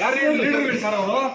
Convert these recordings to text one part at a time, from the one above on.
ಯಾರು leader sir ಅವರು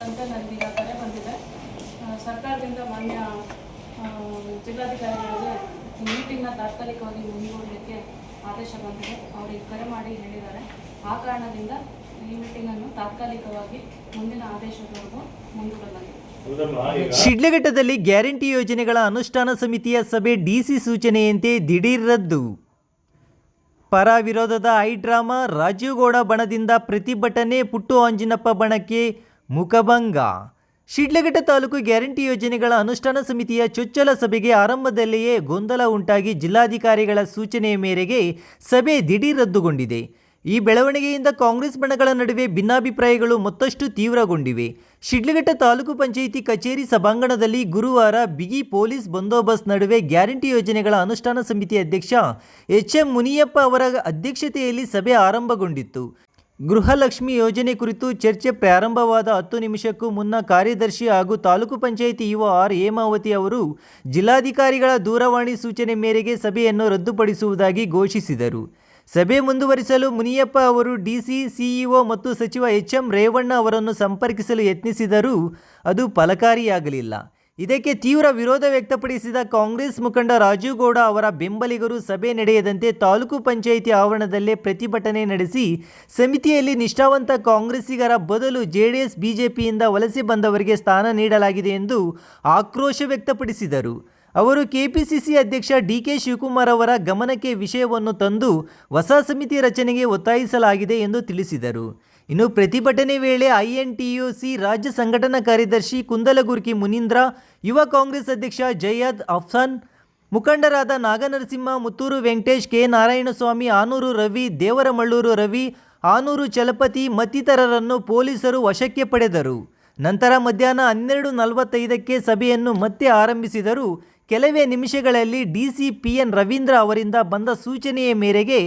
ಅಂತ ನನಗೀಗ ಕರೆ ಬಂದಿದೆ ಆ, ಸರ್ಕಾರದಿಂದ ಮಾನ್ಯ ಆ, ಜಿಲ್ಲಾಧಿಕಾರಿಗಳಿಗೆ ಈ ಮೀಟಿಂಗ್ನ ತಾತ್ಕಾಲಿಕವಾಗಿ ಮುಂದೂಡಲಿಕ್ಕೆ ಆದೇಶ ಬಂದಿದೆ ಅವರಿಗೆ ಕರೆ ಮಾಡಿ ಹೇಳಿದ್ದಾರೆ. ಆ ಕಾರಣದಿಂದ ಈ ಮೀಟಿಂಗನ್ನು ತಾತ್ಕಾಲಿಕವಾಗಿ ಮುಂದಿನ ಆದೇಶದವರೆಗೂ ಮುಂದೂಡಲಾಗಿದೆ. ಶಿಡ್ಲಘಟ್ಟದಲ್ಲಿ ಗ್ಯಾರಂಟಿ ಯೋಜನೆಗಳ ಅನುಷ್ಠಾನ ಸಮಿತಿಯ ಸಭೆ ಡಿಸಿ ಸೂಚನೆಯಂತೆ ದಿಢೀರ್ ರದ್ದು. ಪರ ವಿರೋಧದ ಐ ಡ್ರಾಮಾ ರಾಜೀವ್ ಗೌಡ ಬಣದಿಂದ ಪ್ರತಿಭಟನೆ ಪುಟ್ಟು ಅಂಜಿನಪ್ಪ ಬಣಕ್ಕೆ ಮುಖಭಂಗ. ಶಿಡ್ಲಘಟ್ಟ ತಾಲೂಕು ಗ್ಯಾರಂಟಿ ಯೋಜನೆಗಳ ಅನುಷ್ಠಾನ ಸಮಿತಿಯ ಚೊಚ್ಚಲ ಸಭೆಗೆ ಆರಂಭದಲ್ಲಿಯೇ ಗೊಂದಲ ಉಂಟಾಗಿ ಜಿಲ್ಲಾಧಿಕಾರಿಗಳ ಸೂಚನೆಯ ಮೇರೆಗೆ ಸಭೆ ದಿಢೀರ್ ರದ್ದುಗೊಂಡಿದೆ ಈ ಬೆಳವಣಿಗೆಯಿಂದ ಕಾಂಗ್ರೆಸ್ ಬಣಗಳ ನಡುವೆ ಭಿನ್ನಾಭಿಪ್ರಾಯಗಳು ಮತ್ತಷ್ಟು ತೀವ್ರಗೊಂಡಿವೆ. ಶಿಡ್ಲಘಟ್ಟ ತಾಲೂಕು ಪಂಚಾಯಿತಿ ಕಚೇರಿ ಸಭಾಂಗಣದಲ್ಲಿ ಗುರುವಾರ ಬಿಗಿ ಪೊಲೀಸ್ ಬಂದೋಬಸ್ತ್ ನಡುವೆ ಗ್ಯಾರಂಟಿ ಯೋಜನೆಗಳ ಅನುಷ್ಠಾನ ಸಮಿತಿ ಅಧ್ಯಕ್ಷ ಎಚ್ ಎಂ ಮುನಿಯಪ್ಪ ಅವರ ಅಧ್ಯಕ್ಷತೆಯಲ್ಲಿ ಸಭೆ ಆರಂಭಗೊಂಡಿತ್ತು. ಗೃಹಲಕ್ಷ್ಮಿ ಯೋಜನೆ ಕುರಿತು ಚರ್ಚೆ ಪ್ರಾರಂಭವಾದ ಹತ್ತು ನಿಮಿಷಕ್ಕೂ ಮುನ್ನ ಕಾರ್ಯದರ್ಶಿ ಹಾಗೂ ತಾಲೂಕು ಪಂಚಾಯಿತಿ ಯುವ ಆರ್ ಹೇಮಾವತಿ ಅವರು ಜಿಲ್ಲಾಧಿಕಾರಿಗಳ ದೂರವಾಣಿ ಸೂಚನೆ ಮೇರೆಗೆ ಸಭೆಯನ್ನು ರದ್ದುಪಡಿಸುವುದಾಗಿ ಘೋಷಿಸಿದರು. ಸಭೆ ಮುಂದುವರಿಸಲು ಮುನಿಯಪ್ಪ ಅವರು ಡಿಸಿ ಸಿಇಒ ಮತ್ತು ಸಚಿವ ಎಚ್ ಎಂ ರೇವಣ್ಣ ಅವರನ್ನು ಸಂಪರ್ಕಿಸಲು ಯತ್ನಿಸಿದರೂ ಅದು ಫಲಕಾರಿಯಾಗಲಿಲ್ಲ. ಇದಕ್ಕೆ ತೀವ್ರ ವಿರೋಧ ವ್ಯಕ್ತಪಡಿಸಿದ ಕಾಂಗ್ರೆಸ್ ಮುಖಂಡ ರಾಜೀವ್ ಗೌಡ ಅವರ ಬೆಂಬಲಿಗರು ಸಭೆ ನಡೆಯದಂತೆ ತಾಲೂಕು ಪಂಚಾಯಿತಿ ಆವರಣದಲ್ಲೇ ಪ್ರತಿಭಟನೆ ನಡೆಸಿ ಸಮಿತಿಯಲ್ಲಿ ನಿಷ್ಠಾವಂತ ಕಾಂಗ್ರೆಸ್ಸಿಗರ ಬದಲು ಜೆಡಿಎಸ್, ಬಿಜೆಪಿಯಿಂದ ವಲಸೆ ಬಂದವರಿಗೆ ಸ್ಥಾನ ನೀಡಲಾಗಿದೆ ಎಂದು ಆಕ್ರೋಶ ವ್ಯಕ್ತಪಡಿಸಿದರು. ಅವರು ಕೆಪಿಸಿಸಿ ಅಧ್ಯಕ್ಷ ಡಿ ಕೆ ಶಿವಕುಮಾರ್ ಅವರ ಗಮನಕ್ಕೆ ವಿಷಯವನ್ನು ತಂದು ಹೊಸ ಸಮಿತಿ ರಚನೆಗೆ ಒತ್ತಾಯಿಸಲಾಗಿದೆ ಎಂದು ತಿಳಿಸಿದರು. ಇನ್ನು ಪ್ರತಿಭಟನೆ ವೇಳೆ ಐಎನ್ಟಿಯುಸಿ ರಾಜ್ಯ ಸಂಘಟನಾ ಕಾರ್ಯದರ್ಶಿ ಕುಂದಲಗುರ್ಕಿ ಮುನೀಂದ್ರ, ಯುವ ಕಾಂಗ್ರೆಸ್ ಅಧ್ಯಕ್ಷ ಜಯದ್ ಅಫ್ಸಾನ್, ಮುಖಂಡರಾದ ನಾಗನರಸಿಂಹ, ಮುತ್ತೂರು ವೆಂಕಟೇಶ್, ಕೆ ನಾರಾಯಣಸ್ವಾಮಿ, ಆನೂರು ರವಿ, ದೇವರಮಳ್ಳೂರು ರವಿ, ಆನೂರು ಚಲಪತಿ ಮತ್ತಿತರರನ್ನು ಪೊಲೀಸರು ವಶಕ್ಕೆ ಪಡೆದರು. ನಂತರ ಮಧ್ಯಾಹ್ನ ಹನ್ನೆರಡು ನಲವತ್ತೈದಕ್ಕೆ ಸಭೆಯನ್ನು ಮತ್ತೆ ಆರಂಭಿಸಿದರು. ಕೆಲವೇ ನಿಮಿಷಗಳಲ್ಲಿ ಡಿಸಿ ಪಿ ಎನ್ ರವೀಂದ್ರ ಅವರಿಂದ ಬಂದ ಸೂಚನೆಯ ಮೇರೆಗೆ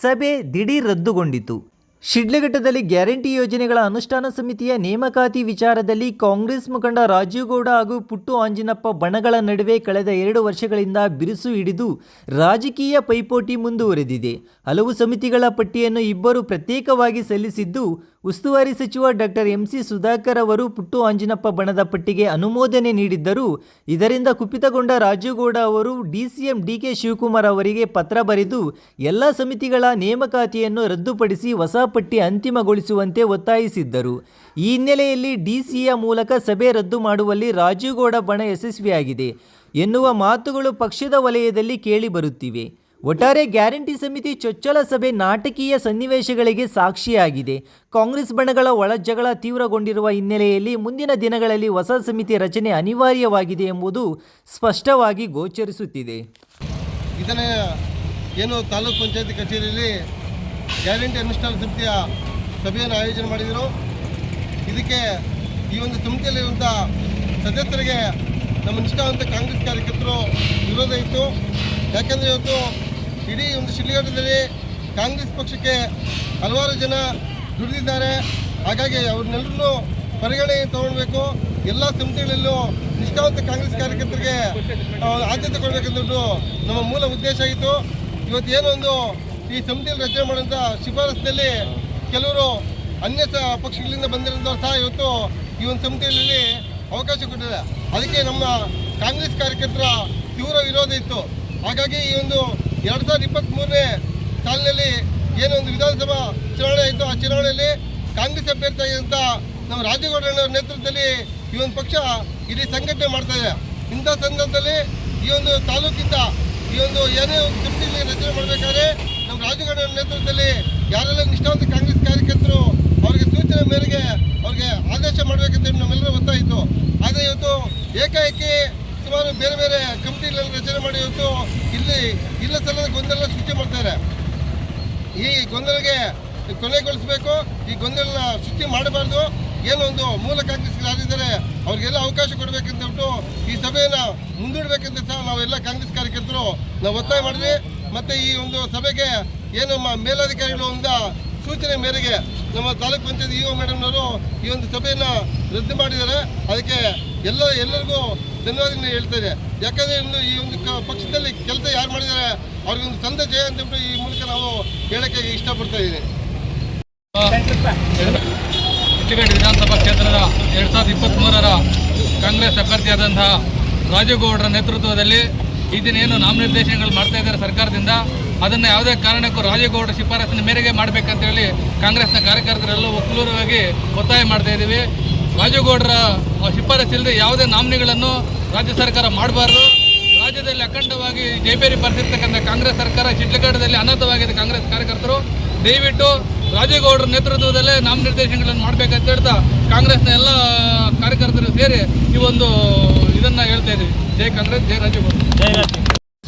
ಸಭೆ ದಿಢೀರ್ ರದ್ದುಗೊಂಡಿತು. ಶಿಡ್ಲಘಟ್ಟದಲ್ಲಿ ಗ್ಯಾರಂಟಿ ಯೋಜನೆಗಳ ಅನುಷ್ಠಾನ ಸಮಿತಿಯ ನೇಮಕಾತಿ ವಿಚಾರದಲ್ಲಿ ಕಾಂಗ್ರೆಸ್ ಮುಖಂಡ ರಾಜೀವ್ಗೌಡ ಹಾಗೂ ಪುಟ್ಟು ಆಂಜಿನಪ್ಪ ಬಣಗಳ ನಡುವೆ ಕಳೆದ ಎರಡು ವರ್ಷಗಳಿಂದ ಬಿರುಸು ಹಿಡಿದು ರಾಜಕೀಯ ಪೈಪೋಟಿ ಮುಂದುವರೆದಿದೆ. ಹಲವು ಸಮಿತಿಗಳ ಪಟ್ಟಿಯನ್ನು ಇಬ್ಬರು ಪ್ರತ್ಯೇಕವಾಗಿ ಸಲ್ಲಿಸಿದ್ದು ಉಸ್ತುವಾರಿ ಸಚಿವ ಡಾಕ್ಟರ್ ಎಂಸಿ ಸುಧಾಕರ್ ಅವರು ಪುಟ್ಟು ಆಂಜಿನಪ್ಪ ಬಣದ ಪಟ್ಟಿಗೆ ಅನುಮೋದನೆ ನೀಡಿದ್ದರು. ಇದರಿಂದ ಕುಪಿತಗೊಂಡ ರಾಜೀವ್ ಗೌಡ ಅವರು ಡಿಸಿಎಂ ಡಿಕೆ ಶಿವಕುಮಾರ್ ಅವರಿಗೆ ಪತ್ರ ಬರೆದು, ಎಲ್ಲ ಸಮಿತಿಗಳ ನೇಮಕಾತಿಯನ್ನು ರದ್ದುಪಡಿಸಿ ಹೊಸ ಪಟ್ಟಿ ಅಂತಿಮಗೊಳಿಸುವಂತೆ ಒತ್ತಾಯಿಸಿದ್ದರು. ಈ ಹಿನ್ನೆಲೆಯಲ್ಲಿ ಡಿಸಿಯ ಮೂಲಕ ಸಭೆ ರದ್ದು ಮಾಡುವಲ್ಲಿ ರಾಜೀವಗೌಡ ಬಣ ಯಶಸ್ವಿಯಾಗಿದೆ ಎನ್ನುವ ಮಾತುಗಳು ಪಕ್ಷದ ವಲಯದಲ್ಲಿ ಕೇಳಿಬರುತ್ತಿವೆ ಒಟ್ಟಾರೆ ಗ್ಯಾರಂಟಿ ಸಮಿತಿ ಚೊಚ್ಚಲ ಸಭೆ ನಾಟಕೀಯ ಸನ್ನಿವೇಶಗಳಿಗೆ ಸಾಕ್ಷಿಯಾಗಿದೆ. ಕಾಂಗ್ರೆಸ್ ಬಣಗಳ ಒಳಜಗಳ ತೀವ್ರಗೊಂಡಿರುವ ಹಿನ್ನೆಲೆಯಲ್ಲಿ ಮುಂದಿನ ದಿನಗಳಲ್ಲಿ ಹೊಸ ಸಮಿತಿ ರಚನೆ ಅನಿವಾರ್ಯವಾಗಿದೆ ಎಂಬುದು ಸ್ಪಷ್ಟವಾಗಿ ಗೋಚರಿಸುತ್ತಿದೆ. ಇದನ್ನೇ ಏನು ತಾಲೂಕ್ ಪಂಚಾಯತ್ ಕಚೇರಿಯಲ್ಲಿ ಗ್ಯಾರಂಟಿ ಅನುಷ್ಠಾನ ಸಮಿತಿಯ ಸಭೆಯನ್ನು ಆಯೋಜನೆ ಮಾಡಿದರು. ಇದಕ್ಕೆ ಈ ಒಂದು ಸಮಿತಿಯಲ್ಲಿರುವಂಥ ಸದಸ್ಯರಿಗೆ ನಮ್ಮ ನಿಷ್ಠಾವಂತ ಕಾಂಗ್ರೆಸ್ ಕಾರ್ಯಕರ್ತರು ವಿರೋಧ ಇತ್ತು. ಯಾಕೆಂದರೆ ಇವತ್ತು ಇಡೀ ಒಂದು ಶಿಡ್ಲಘಟ್ಟದಲ್ಲಿ ಕಾಂಗ್ರೆಸ್ ಪಕ್ಷಕ್ಕೆ ಹಲವಾರು ಜನ ದುಡಿದಿದ್ದಾರೆ. ಹಾಗಾಗಿ ಅವ್ರನ್ನೆಲ್ಲರೂ ಪರಿಗಣನೆ ತಗೊಳ್ಬೇಕು. ಎಲ್ಲ ಸಮಿತಿಗಳಲ್ಲೂ ನಿಷ್ಠಾವಂತ ಕಾಂಗ್ರೆಸ್ ಕಾರ್ಯಕರ್ತರಿಗೆ ಆದ್ಯತೆ ಕೊಡಬೇಕೆಂದು ನಮ್ಮ ಮೂಲ ಉದ್ದೇಶ ಆಗಿತ್ತು ಇವತ್ತು ಒಂದು ಈ ಸಮಿತಿಯಲ್ಲಿ ರಚನೆ ಮಾಡುವಂಥ ಶಿಫಾರಸ್ಸಿನಲ್ಲಿ ಕೆಲವರು ಅನ್ಯ ಪಕ್ಷಗಳಿಂದ ಬಂದಿರೋದವ್ರು ಸಹ ಇವತ್ತು ಈ ಒಂದು ಸಮಿತಿಯಲ್ಲಿ ಅವಕಾಶ ಕೊಟ್ಟಿದೆ ಅದಕ್ಕೆ ನಮ್ಮ ಕಾಂಗ್ರೆಸ್ ಕಾರ್ಯಕರ್ತರ ತೀವ್ರ ವಿರೋಧ ಇತ್ತು. ಹಾಗಾಗಿ ಈ ಒಂದು ಎರಡು ಸಾವಿರದ ಇಪ್ಪತ್ತ್ಮೂರನೇ ಸಾಲಿನಲ್ಲಿ ಏನೊಂದು ವಿಧಾನಸಭಾ ಚುನಾವಣೆ ಆಯಿತು ಆ ಚುನಾವಣೆಯಲ್ಲಿ ಕಾಂಗ್ರೆಸ್ ಅಭ್ಯರ್ಥಿಯಾಗಿದ್ದಂಥ ನಮ್ಮ ರಾಜೇಗೌಡರವರ ನೇತೃತ್ವದಲ್ಲಿ ಈ ಒಂದು ಪಕ್ಷ ಇಲ್ಲಿ ಸಂಘಟನೆ ಮಾಡ್ತಾ ಇದೆ. ಇಂಥ ಸಂದರ್ಭದಲ್ಲಿ ಈ ಒಂದು ತಾಲೂಕಿಂದ ಈ ಒಂದು ಏನೇ ಒಂದು ಸಮಿತಿಯಲ್ಲಿ ರಚನೆ ಮಾಡಬೇಕಾದ್ರೆ ನಮ್ಮ ರಾಜೇಗೌಡರ ನೇತೃತ್ವದಲ್ಲಿ ಯಾರೆಲ್ಲ ನಿಷ್ಠಾವಂತ ಕಾಂಗ್ರೆಸ್ ಕಾರ್ಯಕರ್ತರು ಅವರಿಗೆ ಸೂಚನೆ ಮೇರೆಗೆ ಅವ್ರಿಗೆ ಆದೇಶ ಮಾಡಬೇಕಂತ ನಮ್ಮೆಲ್ಲರೂ ಗೊತ್ತಾಯಿತು ಆದರೆ ಇವತ್ತು ಏಕಾಏಕಿ ಸುಮಾರು ಬೇರೆ ಬೇರೆ ಕಮಿಟಿಗಳಲ್ಲಿ ರಚನೆ ಮಾಡಿ ಇವತ್ತು ಇಲ್ಲಿ ಇಲ್ಲ ಸಲ್ಲದ ಗೊಂದಲ ಸೃಷ್ಟಿ ಮಾಡ್ತಾರೆ ಈ ಗೊಂದಲಗೆ ಕೊನೆಗೊಳಿಸಬೇಕು, ಈ ಗೊಂದಲ ಸೃಷ್ಟಿ ಮಾಡಬಾರ್ದು ಏನೊಂದು ಮೂಲ ಕಾಂಗ್ರೆಸ್ ಯಾರಿದ್ದಾರೆ ಅವ್ರಿಗೆಲ್ಲ ಅವಕಾಶ ಕೊಡಬೇಕಂತ ಹೇಳ್ಬಿಟ್ಟು ಈ ಸಭೆಯನ್ನು ಮುಂದೂಡಬೇಕಂತ ಸಹ ನಾವೆಲ್ಲ ಕಾಂಗ್ರೆಸ್ ಕಾರ್ಯಕರ್ತರು, ನಾವು ಒತ್ತಾಯ ಮಾಡಿದ್ವಿ. ಮತ್ತು ಈ ಒಂದು ಸಭೆಗೆ ಏನು ನಮ್ಮ ಮೇಲಧಿಕಾರಿಗಳು ಒಂದು ಸೂಚನೆ ಮೇರೆಗೆ ನಮ್ಮ ತಾಲೂಕ್ ಪಂಚಾಯತ್ ಇಒ ಮೇಡಮ್ನವರು ಈ ಒಂದು ಸಭೆಯನ್ನು ರದ್ದು ಮಾಡಿದ್ದಾರೆ. ಅದಕ್ಕೆ ಎಲ್ಲ ಎಲ್ಲರಿಗೂ ಧನ್ಯವಾದಗಳನ್ನ ಹೇಳ್ತಾರೆ ಯಾಕಂದರೆ ಇನ್ನು ಈ ಒಂದು ಪಕ್ಷದಲ್ಲಿ ಕೆಲಸ ಯಾರು ಮಾಡಿದ್ದಾರೆ, ಅವ್ರಿಗೊಂದು ತಂದೆ ಜಯ ಅಂತ ಹೇಳ್ಬಿಟ್ಟು ಈ ಮೂಲಕ ನಾವು ಹೇಳಕ್ಕೆ ಇಷ್ಟಪಡ್ತಾ ಇದ್ದೀನಿ. ವಿಧಾನಸಭಾ ಕ್ಷೇತ್ರದ ಎರಡು ಸಾವಿರದ ಇಪ್ಪತ್ತ್ಮೂರರ ಕಾಂಗ್ರೆಸ್ ಅಭ್ಯರ್ಥಿಯಾದಂತಹ ರಾಜೇಗೌಡರ ನೇತೃತ್ವದಲ್ಲಿ ಈ ದಿನ ಏನು ನಾಮನಿರ್ದೇಶನಗಳು ಮಾಡ್ತಾ ಇದ್ದಾರೆ ಸರ್ಕಾರದಿಂದ, ಅದನ್ನು ಯಾವುದೇ ಕಾರಣಕ್ಕೂ ರಾಜೇಗೌಡರ ಶಿಫಾರಸಿನ ಮೇರೆಗೆ ಮಾಡಬೇಕಂತೇಳಿ ಕಾಂಗ್ರೆಸ್ನ ಕಾರ್ಯಕರ್ತರೆಲ್ಲ ಒಕ್ಕಲೂರವಾಗಿ ಒತ್ತಾಯ ಮಾಡ್ತಾ ಇದ್ದೀವಿ. ರಾಜೇಗೌಡರ ಶಿಫಾರಸು ಇಲ್ಲದೆ ಯಾವುದೇ ನಾಮಿನಿಗಳನ್ನು ರಾಜ್ಯ ಸರ್ಕಾರ ಮಾಡಬಾರ್ದು. ರಾಜ್ಯದಲ್ಲಿ ಅಖಂಡವಾಗಿ ಜೈಬೇರಿ ಬರೆದಿರ್ತಕ್ಕಂಥ ಕಾಂಗ್ರೆಸ್ ಸರ್ಕಾರ ಶಿಡ್ಲಘಟ್ಟದಲ್ಲಿ ಅನರ್ಥವಾಗಿದೆ ಕಾಂಗ್ರೆಸ್ ಕಾರ್ಯಕರ್ತರು ದಯವಿಟ್ಟು ರಾಜೇಗೌಡರ ನೇತೃತ್ವದಲ್ಲೇ ನಾಮನಿರ್ದೇಶನಗಳನ್ನು ಮಾಡಬೇಕಂತ ಹೇಳ್ತಾ ಕಾಂಗ್ರೆಸ್ನ ಎಲ್ಲ ಕಾರ್ಯಕರ್ತರು ಸೇರಿ ಈ ಒಂದು ಇದನ್ನು ಹೇಳ್ತಾ ಇದ್ದೀವಿ. ಜೈ ಕಾಂಗ್ರೆಸ್ ಜೈ ರಾಜೇಗೌಡ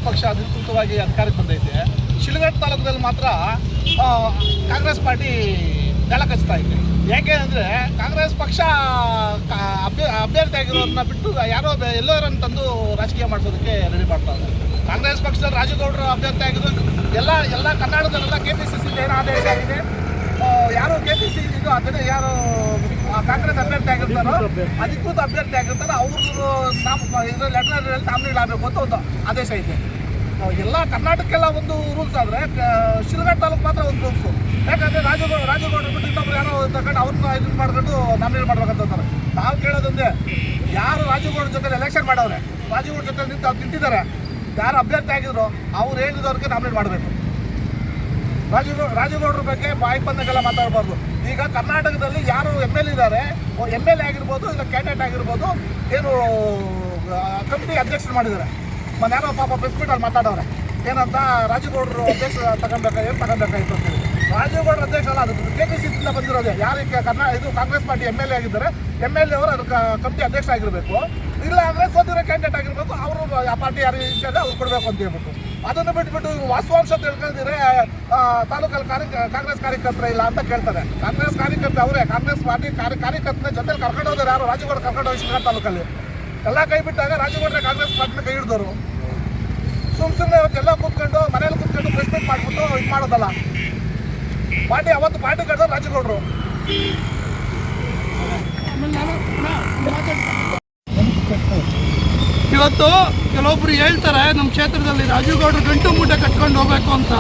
ಪಕ್ಷ ಅಧಿಕೃತವಾಗಿ ಅಧಿಕಾರಕ್ಕೆ ಬಂದೈತೆ. ಶಿಲಘಟ್ಟ ತಾಲೂಕದಲ್ಲಿ ಮಾತ್ರ ಕಾಂಗ್ರೆಸ್ ಪಾರ್ಟಿ ನೆಲ ಕಚ್ತಾ ಇದೆ. ಯಾಕೆ ಅಂದರೆ ಕಾಂಗ್ರೆಸ್ ಪಕ್ಷ ಅಭ್ಯರ್ಥಿ ಆಗಿರೋರನ್ನ ಬಿಟ್ಟು ಯಾರೋ ಎಲ್ಲರನ್ನ ತಂದು ರಾಜಕೀಯ ಮಾಡಿಸೋದಕ್ಕೆ ರೆಡಿ ಮಾಡ್ತಾ ಇದ್ದಾರೆ. ಕಾಂಗ್ರೆಸ್ ಪಕ್ಷದ ರಾಜಗೌಡರು ಅಭ್ಯರ್ಥಿ ಆಗಿದ್ದು ಎಲ್ಲ ಎಲ್ಲ ಕರ್ನಾಟಕದಲ್ಲೆಲ್ಲ ಕೆ ಪಿ ಸಿ ಸಿ ಏನು ಆದೇಶ ಆಗಿದೆ? ಯಾರು ಕೆ ಪಿ ಸಿ ಇದು ಅದನ್ನೇ ಯಾರು ಕಾಂಗ್ರೆಸ್ ಅಭ್ಯರ್ಥಿ ಆಗಿರ್ತಾರೋ ಅಧಿಕೃತ ಅಭ್ಯರ್ಥಿ ಆಗಿರ್ತಾರೋ ಅವ್ರದ್ದು ನಾಮ ಇದು ಲೆಟರ್ ನಾಮಿನೇಟ್ ಅಂತ ಒಂದು ಆದೇಶ ಇದೆ. ಎಲ್ಲ ಕರ್ನಾಟಕಕ್ಕೆಲ್ಲ ಒಂದು ರೂಲ್ಸ್ ಆದರೆ ಶಿಲ್ಘಟ್ಟ ತಾಲೂಕು ಮಾತ್ರ ಒಂದು ರೂಲ್ಸು ಯಾಕಂದರೆ ರಾಜಗೌಡ ರಾಜಗೌಡರು ಬಿಟ್ಟು ಇನ್ನೊಬ್ರು ಯಾರೋ ತಗೊಂಡು ಅವ್ರನ್ನ ಇದನ್ನ ಮಾಡ್ಕೊಂಡು ನಾಮಿನೇಟ್ ಮಾಡ್ಬೇಕಂತ ಅಂತಾರೆ. ನಾವು ಕೇಳೋದೊಂದೇ, ಯಾರು ರಾಜಗೌಡ ಜೊತೆ ಎಲೆಕ್ಷನ್ ಮಾಡವ್ರೆ? ರಾಜಗೌಡ ಜೊತೆ ನಿಂತು ಅವ್ರು ನಿಂತಿದ್ದಾರೆ. ಯಾರು ಅಭ್ಯರ್ಥಿ ಆಗಿದ್ರು, ಅವ್ರು ಹೇಳಿದವ್ರಿಗೆ ನಾಮಿನೇಟ್ ಮಾಡಬೇಕು. ರಾಜಗೌಡ ರಾಜಗೌಡರ ಬಗ್ಗೆ ಬಾಯಿ ಬಂದಾಗೆಲ್ಲ ಮಾತಾಡಬಾರ್ದು. ಈಗ ಕರ್ನಾಟಕದಲ್ಲಿ ಯಾರು ಎಂ ಎಲ್ ಇದ್ದಾರೆ ಎಂ ಎಲ್ ಎ ಆಗಿರ್ಬೋದು, ಇಲ್ಲ ಕ್ಯಾಂಡಿಡೇಟ್ ಆಗಿರ್ಬೋದು, ಏನು ಕಮಿಟಿ ಅಧ್ಯಕ್ಷರು ಮಾಡಿದ್ದಾರೆ. ಮತ್ತೆ ಯಾರೋ ಪಾಪ ಪ್ರೆಸ್ ಮೀಟಲ್ಲಿ ಮಾತಾಡೋರೆ ಏನಂತ ರಾಜಗೌಡರು ಅಧ್ಯಕ್ಷ ತಗೊಬೇಕಾ, ಏನು ತಗೊಬೇಕಾಗಿತ್ತು ಅಂತೇಳಿ ರಾಜಗೌಡರ ಅಧ್ಯಕ್ಷ ಅಲ್ಲ, ಅದು ಕೆ ಪಿ ಸಿ ಬಂದಿರೋದೇ ಯಾರಿಗೆ ಕರ್ನಾ ಇದು Congress party M L A ಆಗಿದ್ದಾರೆ. ಎಂ ಎಲ್ ಎ ಅವರು ಅದಕ್ಕೆ ಕಮಿಟಿ ಅಧ್ಯಕ್ಷ ಆಗಿರಬೇಕು. ಇಲ್ಲ ಅಂದರೆ ಸೋತಿರೋ ಕ್ಯಾಂಡಿಡೇಟ್ ಆಗಿರಬೇಕು. ಅವರು ಆ ಪಾರ್ಟಿ ಯಾರು ಇಚ್ಛೆ ಅವ್ರು ಕೊಡಬೇಕು ಅಂತ ಹೇಳ್ಬಿಟ್ಟು. ಅದನ್ನು ಬಿಟ್ಬಿಟ್ಟು ವಾಸ್ತವಾಂಶ ತಿಳ್ಕೊಂಡಿದ್ರೆ ತಾಲೂಕಲ್ಲಿ ಕಾರ್ಯ ಕಾಂಗ್ರೆಸ್ ಕಾರ್ಯಕರ್ತರ ಇಲ್ಲ ಅಂತ ಕೇಳ್ತಾರೆ. ಕಾಂಗ್ರೆಸ್ ಕಾರ್ಯಕರ್ತ ಅವರೇ. ಕಾಂಗ್ರೆಸ್ ಪಾರ್ಟಿ ಕಾರ್ಯ ಕಾರ್ಯಕರ್ತನ ಜೊತೆ ಕರ್ಕೊಂಡು ಹೋದ್ರೆ ಯಾರು? ರಾಜಗೌಡ ಕರ್ಕೊಂಡು ಹೋಗಿ ತಾಲೂಕಲ್ಲಿ. ಎಲ್ಲ ಕೈ ಬಿಟ್ಟಾಗ ರಾಜಗೌಡ್ರೆ ಕಾಂಗ್ರೆಸ್ ಪಾರ್ಟಿನ ಕೈ ಹಿಡಿದವರು ಸುಮ್ ಸುಮ್ಮನೆ ಅವತ್ತೆಲ್ಲ ಕೂತ್ಕೊಂಡು ಮನೇಲಿ ಕೂತ್ಕೊಂಡು ಪ್ರೆಸ್ ಮೀಟ್ ಮಾಡಿಬಿಟ್ಟು ಇದು ಮಾಡೋದಲ್ಲ. ಪಾರ್ಟಿ ಅವತ್ತು ಪಾರ್ಟಿ ಕರೆದವ್ರು ರಾಜಗೌಡರು. ಇವತ್ತು ಕೆಲವೊಬ್ರು ಹೇಳ್ತಾರೆ ನಮ್ಮ ಕ್ಷೇತ್ರದಲ್ಲಿ ರಾಜೀವ್ ಗೌಡ್ರು ಗಂಟು ಮೂಟೆ ಕಟ್ಕೊಂಡು ಹೋಗ್ಬೇಕು ಅಂತ.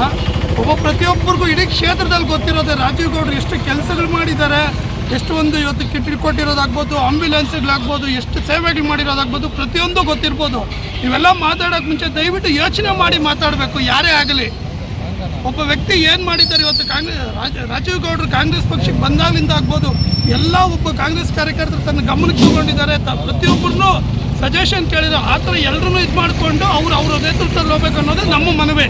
ಒಬ್ಬ ಪ್ರತಿಯೊಬ್ಬರಿಗೂ ಇಡೀ ಕ್ಷೇತ್ರದಲ್ಲಿ ಗೊತ್ತಿರೋದೆ ರಾಜೀವ್ ಗೌಡ್ರು ಎಷ್ಟು ಕೆಲಸಗಳು ಮಾಡಿದ್ದಾರೆ, ಎಷ್ಟು ಒಂದು ಇವತ್ತು ಕಿಟ್ ಕೊಟ್ಟಿರೋದಾಗ್ಬೋದು ಆಂಬ್ಯುಲೆನ್ಸ್ಗಳಾಗ್ಬೋದು, ಎಷ್ಟು ಸೇವೆಗಳು ಮಾಡಿರೋದಾಗ್ಬೋದು, ಪ್ರತಿಯೊಂದು ಗೊತ್ತಿರ್ಬೋದು. ಇವೆಲ್ಲ ಮಾತಾಡೋಕೆ ಮುಂಚೆ ದಯವಿಟ್ಟು ಯೋಚನೆ ಮಾಡಿ ಮಾತಾಡಬೇಕು, ಯಾರೇ ಆಗಲಿ. ಒಬ್ಬ ವ್ಯಕ್ತಿ ಏನು ಮಾಡಿದ್ದಾರೆ ಇವತ್ತು ಕಾಂಗ್ರೆಸ್ ರಾಜ- ರಾಜೀವ್ ಗೌಡರು ಕಾಂಗ್ರೆಸ್ ಪಕ್ಷಕ್ಕೆ ಬಂದಾಗಲಿಂದ ಆಗ್ಬೋದು, ಎಲ್ಲ ಒಬ್ಬ ಕಾಂಗ್ರೆಸ್ ಕಾರ್ಯಕರ್ತರು ತನ್ನ ಗಮನಕ್ಕೆ ತಗೊಂಡಿದ್ದಾರೆ ಪ್ರತಿಯೊಬ್ಬರನ್ನು ಸಜೆಷನ್ ಕೇಳಿದ್ರು ಆ ಥರ ಎಲ್ಲರೂ ಇದು ಮಾಡಿಕೊಂಡು ಅವ್ರು ಅವರ ನೇತೃತ್ವದಲ್ಲಿ ಹೋಗ್ಬೇಕು ಅನ್ನೋದೇ ನಮ್ಮ ಮನವಿ.